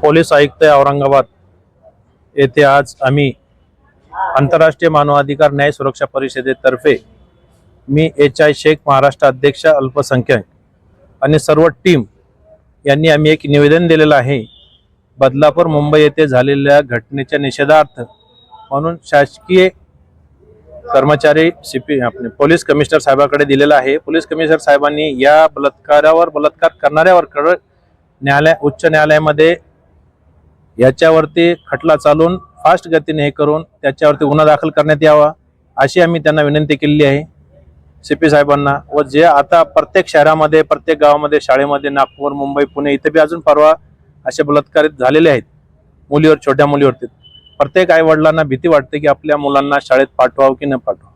Police आयुक्त औरंगाबाद येथे आज आम्ही आंतरराष्ट्रीय मानवाधिकार न्याय सुरक्षा परिषदेतर्फे मी एच आय शेख महाराष्ट्र अध्यक्ष अल्पसंख्याक आणि सर्व टीम यांनी आम्ही एक निवेदन दिलेलं आहे. बदलापूर मुंबई येथे झालेल्या घटनेच्या निषेधार्थ म्हणून शासकीय कर्मचारी सीपी आपले पोलीस कमिशनर साहेबाकडे दिलेला आहे. पोलीस कमिशनर साहेबांनी या बलात्कारावर बलात्कार करणाऱ्यावर कड न्यायालय उच्च न्यायालयामध्ये याच्यावरती खटला चालून फास्ट गतीने हे करून त्याच्यावरती गुन्हा दाखल करण्यात यावा अशी आम्ही त्यांना विनंती केलेली आहे. सी पी साहेबांना व जे आता प्रत्येक शहरामध्ये प्रत्येक गावामध्ये शाळेमध्ये नागपूर मुंबई पुणे इथे बी अजून परवा असे बलात्कारित झालेले आहेत. मुलीवर छोट्या मुलीवरती. प्रत्येक आईवडिलांना भीती वाटते की आपल्या मुलांना शाळेत पाठवावं की न पाठवावं.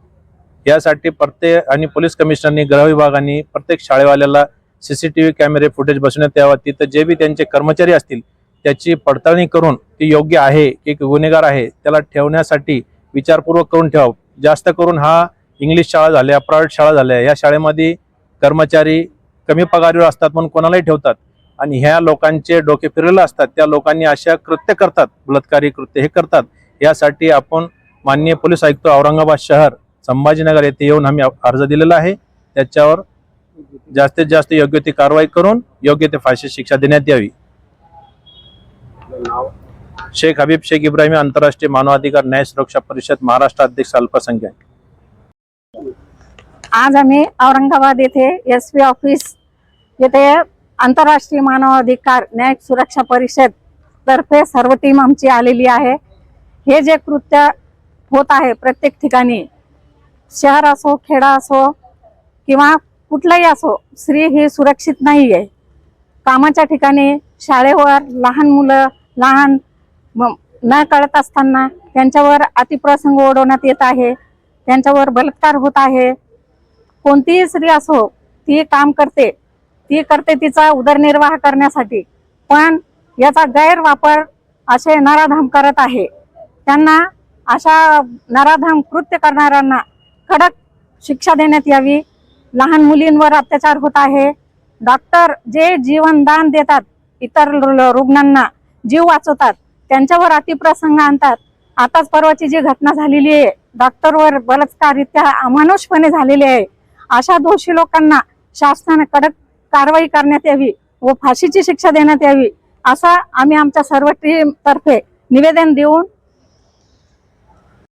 यासाठी प्रत्येक आणि पोलीस कमिशनरनी गृह विभागाने प्रत्येक शाळेवाल्याला सी सी टी व्ही कॅमेरे फुटेज बसवण्यात यावं. तिथं जे बी त्यांचे कर्मचारी असतील त्याची पडताळणी करून ती योग्य आहे की गुन्हेगार आहे त्याला ठेवण्यासाठी विचारपूर्वक करून ठेवावं. जास्त करून हा इंग्लिश शाळा झाल्या प्रायव्हेट शाळा झाल्या या शाळेमध्ये कर्मचारी कमी पगारीवर असतात म्हणून कोणालाही ठेवतात. आणि ह्या लोकांचे डोके फिरलेले असतात त्या लोकांनी अशा कृत्य करतात बलात्कारी कृत्य हे करतात. यासाठी आपण माननीय पोलीस आयुक्त औरंगाबाद शहर संभाजीनगर येथे येऊन आम्ही अर्ज दिलेला आहे. त्याच्यावर जास्तीत जास्त योग्य ती कारवाई करून योग्य ते फाशी शिक्षा देण्यात यावी. शेख हबीब शेख इब्राहिम आंतरराष्ट्रीय मानवाधिकार न्याय सुरक्षा परिषद महाराष्ट्र अध्यक्ष अल्पसंख्याक. आज आम्ही औरंगाबाद येथे एस पी ऑफिस येथे आंतरराष्ट्रीय मानवाधिकार न्याय सुरक्षा परिषद तर्फे सर्व टीम आमची आलेली आहे. हे जे कृत्य होत आहे प्रत्येक ठिकाणी शहर असो खेडा असो किंवा कुठलाही असो स्त्री ही सुरक्षित नाही आहे कामाच्या ठिकाणी शाळेवर लहान मुलं लहान म- न कळत असताना त्यांच्यावर अतिप्रसंग ओढवण्यात येत आहे. त्यांच्यावर बलात्कार होत आहे. कोणतीही स्त्री असो ती काम करते. ती करते तिचा उदरनिर्वाह करण्यासाठी. पण याचा गैरवापर असे नराधाम करत आहे. त्यांना अशा नराधाम कृत्य करणाऱ्यांना कडक शिक्षा देण्यात यावी. लहान मुलींवर अत्याचार होत आहे. डॉक्टर जे जीवनदान देतात इतर रु- रुग्णांना जीव वाचवतात त्यांच्यावर अतिप्रसंग आणतात. आताच परवाची जी घटना झालेली आहे डॉक्टरवर बलात्कारित्या अमानुषपणे झालेली आहे. अशा दोषी लोकांना शासनाने कडक कारवाई करण्यात यावी व फाशीची शिक्षा देण्यात यावी असा आम्ही आमच्या सर्व टीम तर्फे निवेदन देऊन